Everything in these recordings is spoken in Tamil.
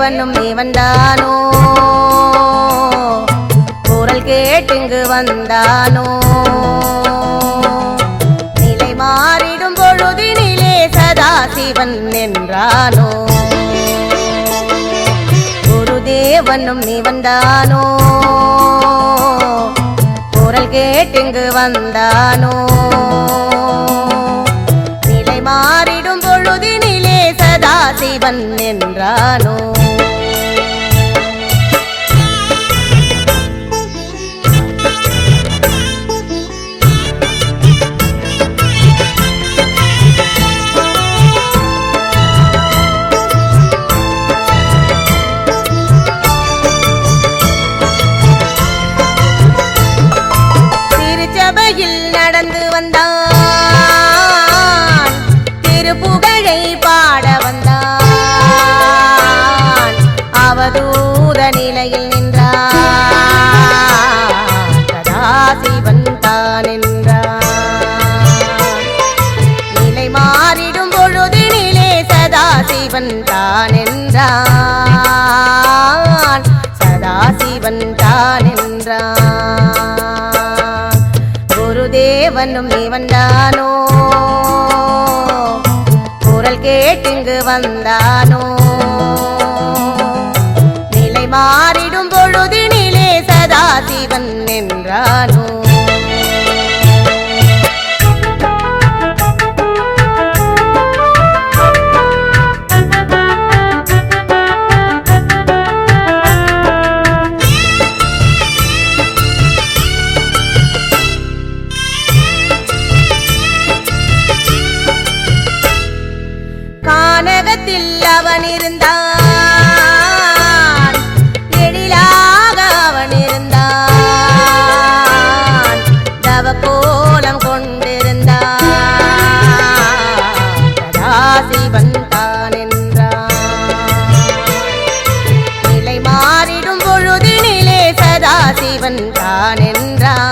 தேவனும் தேவன்தானோ குரல் கேட்டுங்கு வந்தானோ? நிலை மாறிடும் பொழுதினிலே சதா சிவன் என்றானோ குருதேவனும் நீ வந்தானோ குரல் கேட்டுங்கு வந்தானோ? நிலை மாறிடும் பொழுதினிலே சதா சிவன் நிலையில் நின்றார் சதாசிவன் தான் என்றான் நிலை மாறிடும் பொழுது நிலே சதாசிவன் தான் என்றான் சதாசிவன் தான்? என்றான் குருதேவனும் நீ வந்தானோ? குரல் கேட்டுங்கு வந்தானோ? மாறிடும் பொழுதினிலே சதா சிவன் என்றானோ? அவன் இருந்த சதாசிவன் தான் என்றான்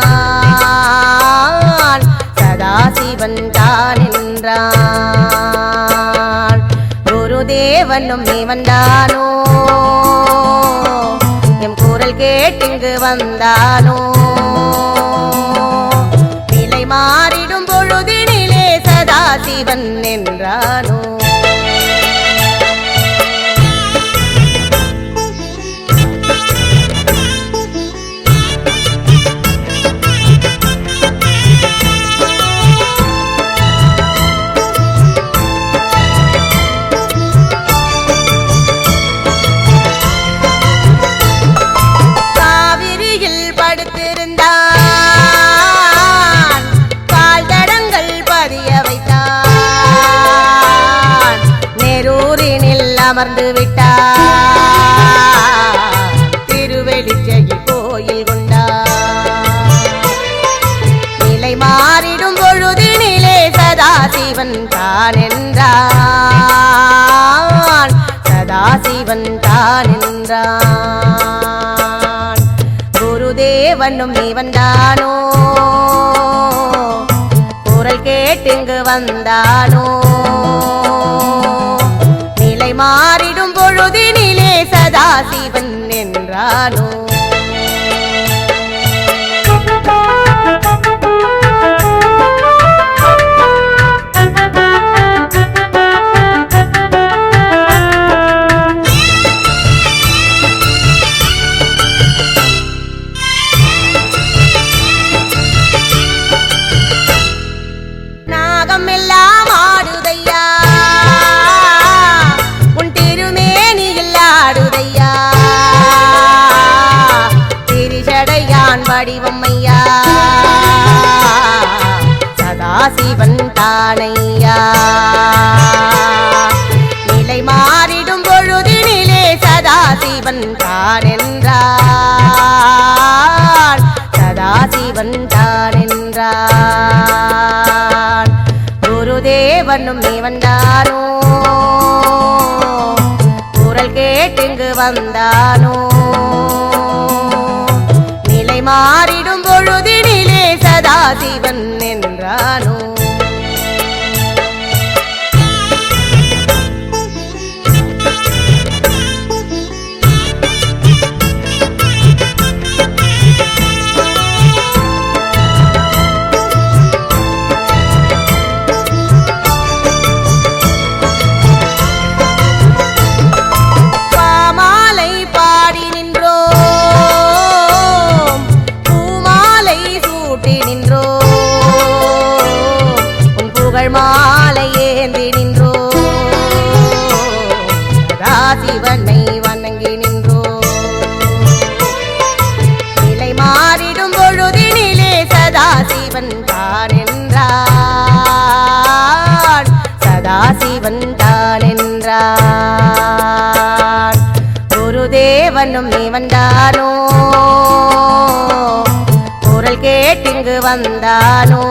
சதாசிவன் தான் என்றான் குருதேவனும் நீ வந்தானோ? எம் குரல் கேட்டுங்கு வந்தானோ? நிலை மாறிடும் பொழுதினிலே சதாசிவன் என்றானோ? அமர்ந்து விட்டா திருவெளிச்சையில் கோயில் கொண்டா நிலை மாறிடும் பொழுதினிலே சதாசிவன் தான் என்றான் சதாசிவன் தான் என்றான் குருதேவனும் நீ வந்தானோ குரல் கேட்டுங்கு வந்தானோ? சிவன் என்றானோ? சதாசிவன் தானையா? நிலை மாறிடும் பொழுதினிலே சதாசிவன் தான் என்றான் சதாசிவன் தான் என்றான் குருதேவனும் நீ வந்தானோ குரல் கேட்டுங்கு வந்தானோ? நிலை மாறிடும் பொழுதினிலே சதாசிவன் என்றானோ? சிவனை வணங்கி நின்றோ நிலை மாறிடும் பொழுதினிலே சதா சிவன் தான் என்றான். சதா சிவன் தான் என்றான். குருதேவனும் இவன்தானோ? குரல் கேட்டிங்கு வந்தானோ?